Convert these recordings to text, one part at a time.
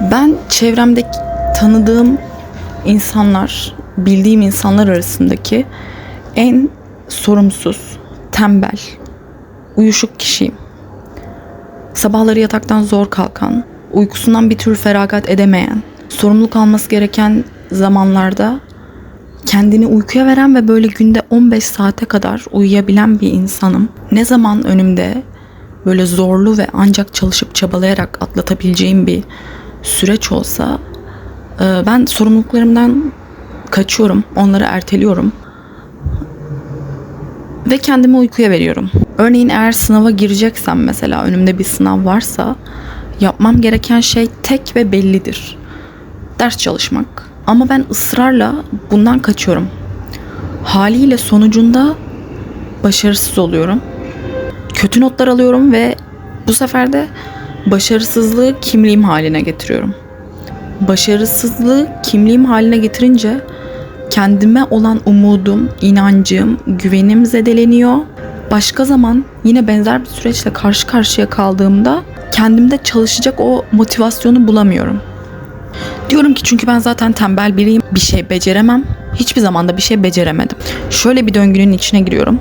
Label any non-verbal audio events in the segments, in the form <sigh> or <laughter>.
Ben çevremdeki tanıdığım insanlar, bildiğim insanlar arasındaki en sorumsuz, tembel, uyuşuk kişiyim. Sabahları yataktan zor kalkan, uykusundan bir tür feragat edemeyen, sorumluluk alması gereken zamanlarda kendini uykuya veren ve böyle günde 15 saate kadar uyuyabilen bir insanım. Ne zaman önümde böyle zorlu ve ancak çalışıp çabalayarak atlatabileceğim bir süreç olsa e, ben sorumluluklarımdan kaçıyorum, onları erteliyorum ve kendimi uykuya veriyorum. Örneğin eğer sınava gireceksem mesela önümde bir sınav varsa yapmam gereken şey tek ve bellidir. Ders çalışmak. Ama ben ısrarla bundan kaçıyorum. Haliyle sonucunda başarısız oluyorum. Kötü notlar alıyorum ve bu sefer de başarısızlığı kimliğim haline getiriyorum. Başarısızlığı kimliğim haline getirince kendime olan umudum, inancım, güvenim zedeleniyor. Başka zaman yine benzer bir süreçle karşı karşıya kaldığımda kendimde çalışacak o motivasyonu bulamıyorum. Diyorum ki çünkü ben zaten tembel biriyim. Bir şey beceremem. Hiçbir zaman da bir şey beceremedim. Şöyle bir döngünün içine giriyorum.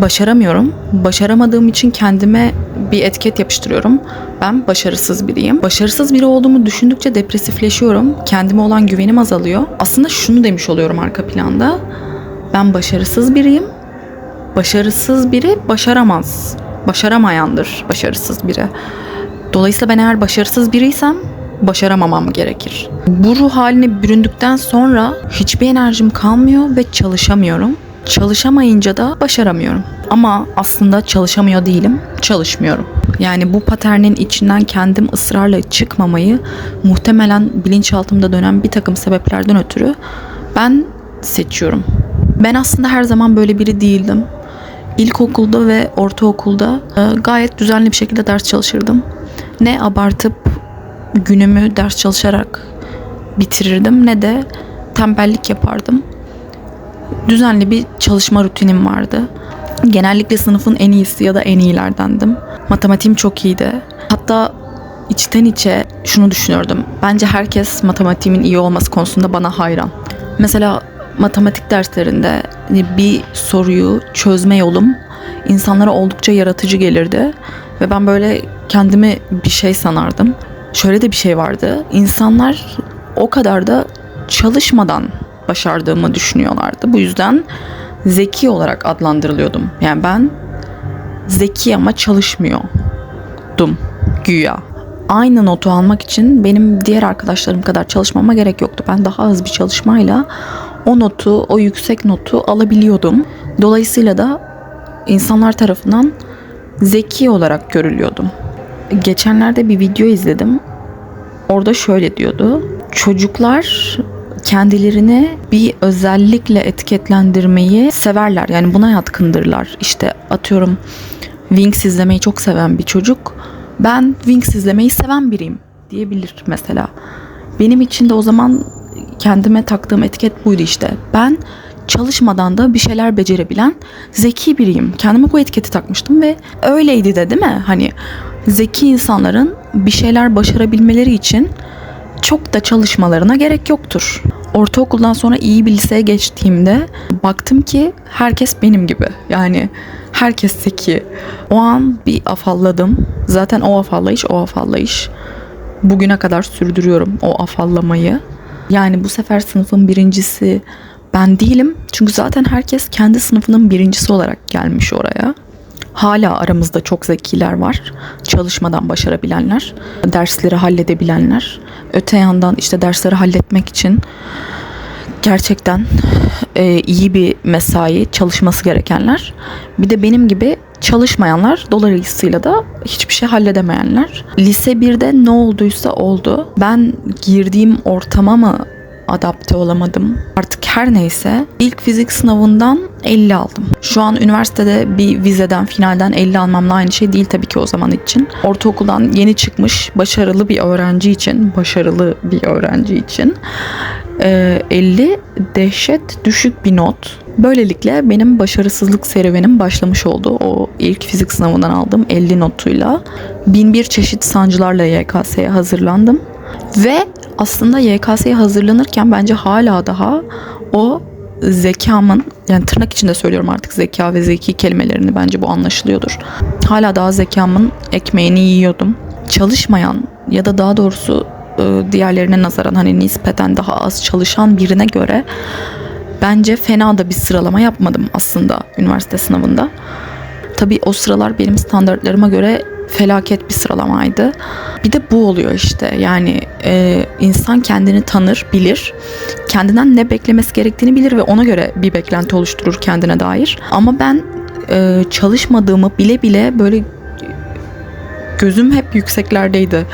Başaramıyorum. Başaramadığım için kendime bir etiket yapıştırıyorum. Ben başarısız biriyim. Başarısız biri olduğumu düşündükçe depresifleşiyorum. Kendime olan güvenim azalıyor. Aslında şunu demiş oluyorum arka planda. Ben başarısız biriyim. Başarısız biri başaramaz. Başaramayandır başarısız biri. Dolayısıyla ben eğer başarısız biriysem başaramamam gerekir. Bu ruh haline büründükten sonra hiçbir enerjim kalmıyor ve çalışamıyorum. Çalışamayınca da başaramıyorum. Ama aslında çalışamıyor değilim, çalışmıyorum. Yani bu paternin içinden kendim ısrarla çıkmamayı muhtemelen bilinçaltımda dönen bir takım sebeplerden ötürü ben seçiyorum. Ben aslında her zaman böyle biri değildim. İlkokulda ve ortaokulda e, gayet düzenli bir şekilde ders çalışırdım. Ne abartıp günümü ders çalışarak bitirirdim ne de tembellik yapardım. Düzenli bir çalışma rutinim vardı. Genellikle sınıfın en iyisi ya da en iyilerdendim. Matematiğim çok iyiydi. Hatta içten içe şunu düşünürdüm. Bence herkes matematiğimin iyi olması konusunda bana hayran. Mesela matematik derslerinde bir soruyu çözme yolum insanlara oldukça yaratıcı gelirdi. Ve ben böyle kendimi bir şey sanardım. Şöyle de bir şey vardı. İnsanlar o kadar da çalışmadan başardığımı düşünüyorlardı. Bu yüzden zeki olarak adlandırılıyordum. Yani ben zeki ama çalışmıyordum güya. Aynı notu almak için benim diğer arkadaşlarım kadar çalışmama gerek yoktu. Ben daha az bir çalışmayla o notu, o yüksek notu alabiliyordum. Dolayısıyla da insanlar tarafından zeki olarak görülüyordum. Geçenlerde bir video izledim. Orada şöyle diyordu. Çocuklar kendilerini bir özellikle etiketlendirmeyi severler. Yani buna yatkındırlar. İşte atıyorum Wings izlemeyi çok seven bir çocuk. Ben Wings izlemeyi seven biriyim diyebilir mesela. Benim için de o zaman kendime taktığım etiket buydu işte. Ben çalışmadan da bir şeyler becerebilen zeki biriyim. Kendime bu etiketi takmıştım ve öyleydi de değil mi? Hani zeki insanların bir şeyler başarabilmeleri için çok da çalışmalarına gerek yoktur. Ortaokuldan sonra iyi bir liseye geçtiğimde baktım ki herkes benim gibi. Yani herkes zeki. O an bir afalladım. Zaten o afallayış o afallayış. Bugüne kadar sürdürüyorum o afallamayı. Yani bu sefer sınıfın birincisi ben değilim. Çünkü zaten herkes kendi sınıfının birincisi olarak gelmiş oraya. Hala aramızda çok zekiler var. Çalışmadan başarabilenler, dersleri halledebilenler. Öte yandan işte dersleri halletmek için gerçekten e, iyi bir mesai çalışması gerekenler. Bir de benim gibi çalışmayanlar dolayısıyla da hiçbir şey halledemeyenler. Lise 1'de ne olduysa oldu. Ben girdiğim ortama mı adapte olamadım. Artık her neyse ilk fizik sınavından 50 aldım. Şu an üniversitede bir vizeden, finalden 50 almamla aynı şey değil tabii ki o zaman için. Ortaokuldan yeni çıkmış başarılı bir öğrenci için, başarılı bir öğrenci için 50 dehşet düşük bir not. Böylelikle benim başarısızlık serüvenim başlamış oldu. O ilk fizik sınavından aldığım 50 notuyla. Bin bir çeşit sancılarla YKS'ye hazırlandım. Ve aslında YKS'ye hazırlanırken bence hala daha o zekamın yani tırnak içinde söylüyorum artık zeka ve zeki kelimelerini bence bu anlaşılıyordur. Hala daha zekamın ekmeğini yiyordum. Çalışmayan ya da daha doğrusu e, diğerlerine nazaran hani nispeten daha az çalışan birine göre bence fena da bir sıralama yapmadım aslında üniversite sınavında. Tabii o sıralar benim standartlarıma göre felaket bir sıralamaydı. Bir de bu oluyor işte yani e, insan kendini tanır, bilir. Kendinden ne beklemesi gerektiğini bilir ve ona göre bir beklenti oluşturur kendine dair. Ama ben e, çalışmadığımı bile bile böyle gözüm hep yükseklerdeydi.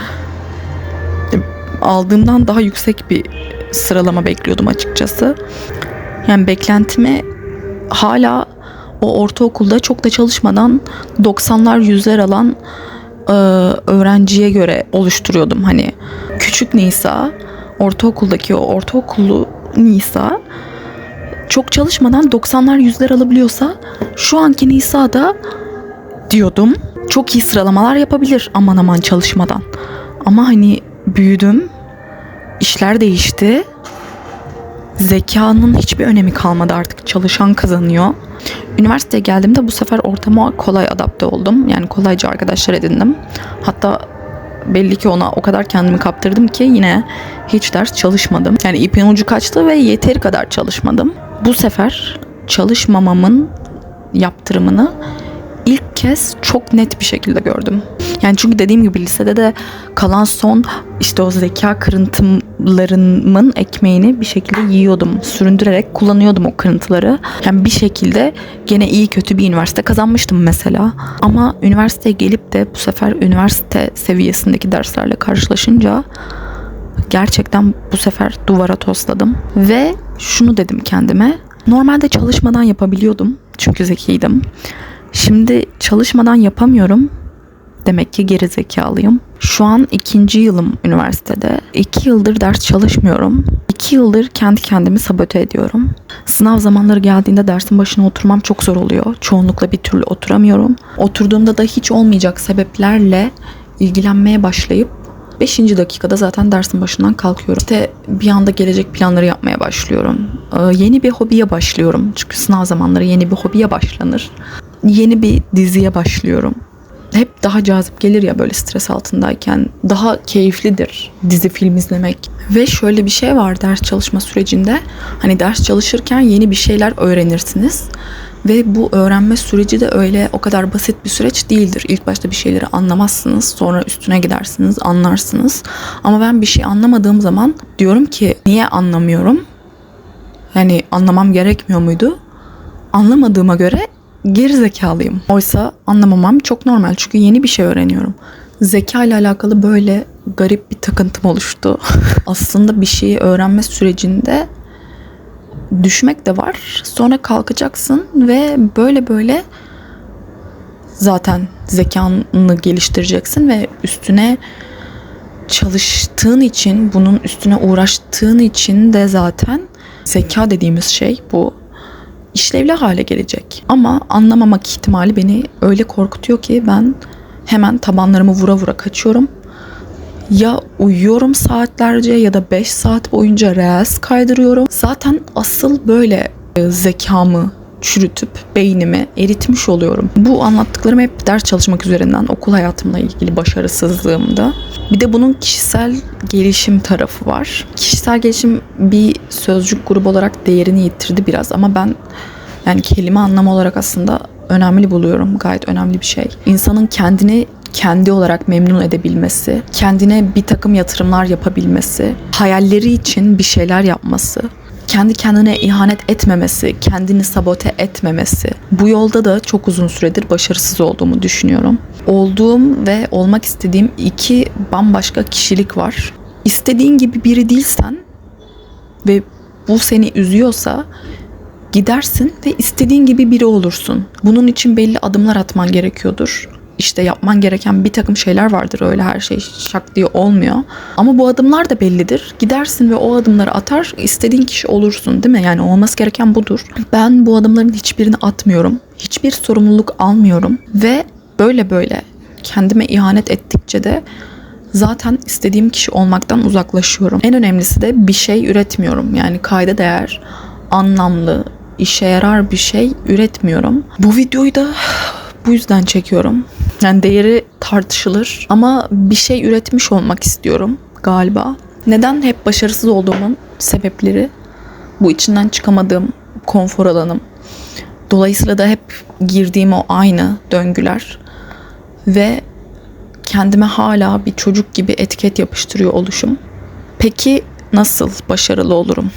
Aldığımdan daha yüksek bir sıralama bekliyordum açıkçası. Yani beklentimi hala o ortaokulda çok da çalışmadan 90'lar yüzler alan e, öğrenciye göre oluşturuyordum. Hani küçük Nisa, ortaokuldaki o ortaokullu Nisa çok çalışmadan 90'lar yüzler alabiliyorsa şu anki Nisa da diyordum çok iyi sıralamalar yapabilir aman aman çalışmadan. Ama hani büyüdüm, işler değişti. Zekanın hiçbir önemi kalmadı artık. Çalışan kazanıyor. Üniversiteye geldiğimde bu sefer ortama kolay adapte oldum. Yani kolayca arkadaşlar edindim. Hatta belli ki ona o kadar kendimi kaptırdım ki yine hiç ders çalışmadım. Yani ipin ucu kaçtı ve yeteri kadar çalışmadım. Bu sefer çalışmamamın yaptırımını ilk kez çok net bir şekilde gördüm. Yani çünkü dediğim gibi lisede de kalan son işte o zeka kırıntımlarımın ekmeğini bir şekilde yiyordum. Süründürerek kullanıyordum o kırıntıları. Yani bir şekilde gene iyi kötü bir üniversite kazanmıştım mesela. Ama üniversiteye gelip de bu sefer üniversite seviyesindeki derslerle karşılaşınca gerçekten bu sefer duvara tosladım. Ve şunu dedim kendime. Normalde çalışmadan yapabiliyordum. Çünkü zekiydim. Şimdi çalışmadan yapamıyorum. Demek ki geri zekalıyım. Şu an ikinci yılım üniversitede. İki yıldır ders çalışmıyorum. İki yıldır kendi kendimi sabote ediyorum. Sınav zamanları geldiğinde dersin başına oturmam çok zor oluyor. Çoğunlukla bir türlü oturamıyorum. Oturduğumda da hiç olmayacak sebeplerle ilgilenmeye başlayıp 5. dakikada zaten dersin başından kalkıyorum. İşte bir anda gelecek planları yapmaya başlıyorum. Ee, yeni bir hobiye başlıyorum. Çünkü sınav zamanları yeni bir hobiye başlanır. Yeni bir diziye başlıyorum hep daha cazip gelir ya böyle stres altındayken. Daha keyiflidir dizi film izlemek. Ve şöyle bir şey var ders çalışma sürecinde. Hani ders çalışırken yeni bir şeyler öğrenirsiniz. Ve bu öğrenme süreci de öyle o kadar basit bir süreç değildir. İlk başta bir şeyleri anlamazsınız, sonra üstüne gidersiniz, anlarsınız. Ama ben bir şey anlamadığım zaman diyorum ki niye anlamıyorum? Hani anlamam gerekmiyor muydu? Anlamadığıma göre geri zekalıyım. Oysa anlamamam çok normal çünkü yeni bir şey öğreniyorum. Zeka ile alakalı böyle garip bir takıntım oluştu. <laughs> Aslında bir şeyi öğrenme sürecinde düşmek de var. Sonra kalkacaksın ve böyle böyle zaten zekanı geliştireceksin ve üstüne çalıştığın için, bunun üstüne uğraştığın için de zaten zeka dediğimiz şey bu işlevli hale gelecek. Ama anlamamak ihtimali beni öyle korkutuyor ki ben hemen tabanlarımı vura vura kaçıyorum. Ya uyuyorum saatlerce ya da 5 saat boyunca reels kaydırıyorum. Zaten asıl böyle e, zekamı çürütüp beynimi eritmiş oluyorum. Bu anlattıklarım hep ders çalışmak üzerinden okul hayatımla ilgili başarısızlığımda. Bir de bunun kişisel gelişim tarafı var. Kişisel gelişim bir sözcük grubu olarak değerini yitirdi biraz ama ben yani kelime anlamı olarak aslında önemli buluyorum. Gayet önemli bir şey. İnsanın kendini kendi olarak memnun edebilmesi, kendine bir takım yatırımlar yapabilmesi, hayalleri için bir şeyler yapması, kendi kendine ihanet etmemesi, kendini sabote etmemesi. Bu yolda da çok uzun süredir başarısız olduğumu düşünüyorum. Olduğum ve olmak istediğim iki bambaşka kişilik var. İstediğin gibi biri değilsen ve bu seni üzüyorsa gidersin ve istediğin gibi biri olursun. Bunun için belli adımlar atman gerekiyordur işte yapman gereken bir takım şeyler vardır öyle her şey şak diye olmuyor. Ama bu adımlar da bellidir. Gidersin ve o adımları atar istediğin kişi olursun değil mi? Yani olması gereken budur. Ben bu adımların hiçbirini atmıyorum. Hiçbir sorumluluk almıyorum ve böyle böyle kendime ihanet ettikçe de zaten istediğim kişi olmaktan uzaklaşıyorum. En önemlisi de bir şey üretmiyorum. Yani kayda değer, anlamlı, işe yarar bir şey üretmiyorum. Bu videoyu da bu yüzden çekiyorum. Yani değeri tartışılır ama bir şey üretmiş olmak istiyorum galiba. Neden hep başarısız olduğumun sebepleri bu içinden çıkamadığım konfor alanım. Dolayısıyla da hep girdiğim o aynı döngüler ve kendime hala bir çocuk gibi etiket yapıştırıyor oluşum. Peki nasıl başarılı olurum?